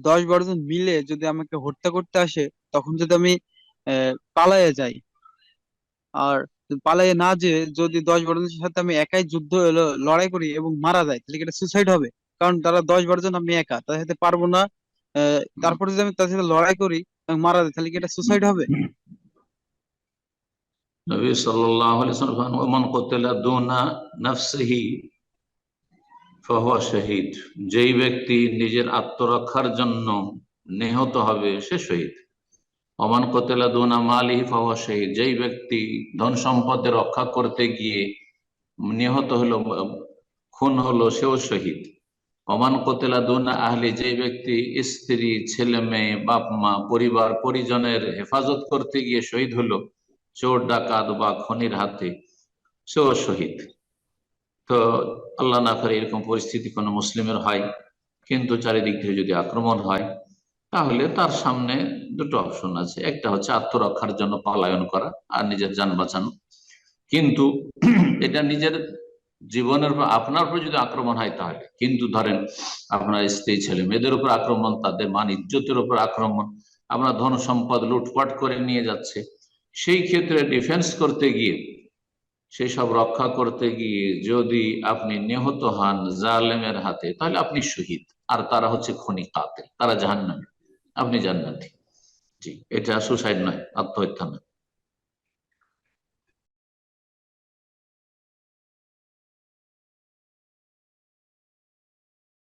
দশ বারো জন মিলে যদি আমাকে হত্যা করতে আসে, তখন যদি আমি পালায়ে যাই। আর পালায়ে না যে যদি দশ বারো জনের সাথে আমি একাই যুদ্ধ লড়াই করি এবং মারা যায় তাহলে এটা সুসাইড হবে? কারণ তারা দশ বারো জন, আমি একা, তাদের সাথে পারব না তারপরে যদি আমি তাদের সাথে লড়াই করি মারা যায় তাহলে কি এটা সুসাইড হবে? নবী সাল্লাল্লাহু আলাইহি ওয়াসাল্লাম ওমান কতলা দুনা নাফসিহি ফাহুয়া শহীদ। যেই ব্যক্তি নিজের আত্মরক্ষার জন্য নিহত হবে, সে শহীদ। অমান কতলা দুনা মালিহি ফাহুয়া শহীদ। যেই ব্যক্তি ধন সম্পদে রক্ষা করতে গিয়ে নিহত হলো, খুন হলো, সেও শহীদ। অমান কতেলা দুনা আহলি, যেই ব্যক্তি স্ত্রী, ছেলে, মেয়ে, বাপ, মা, পরিবার, পরিজনের হেফাজত করতে গিয়ে শহীদ হলো চোর ডাকাত বা খনির হাতে, সেও শহীদ। তো আল্লাহ না করে এরকম পরিস্থিতি কোনো মুসলিমের হয়, কিন্তু চারিদিক থেকে যদি আক্রমণ হয়, তাহলে তার সামনে দুটো অপশন আছে। একটা হচ্ছে আত্মরক্ষার জন্য পালায়ন করা আর নিজের যান বাঁচানো। কিন্তু এটা নিজের জীবনের উপর, আপনার উপর যদি আক্রমণ হয় তাহলে। কিন্তু ধরেন আপনার স্ত্রী, ছেলে, মেয়েদের উপর আক্রমণ, তাদের মান ইজ্জতের উপর আক্রমণ, আপনার ধন সম্পদ লুটপাট করে নিয়ে যাচ্ছে, সেই ক্ষেত্রে ডিফেন্স করতে গিয়ে সেই সব রক্ষা করতে গিয়ে যদি আপনি নিহত হন জালেমের হাতে, তাহলে আপনি শহীদ। আর তারা হচ্ছে খনি কাতে তারা জাহান্নামী। আপনি জান্নাতি। জি, এটা সুসাইড নয়, আত্মহত্যা নয়।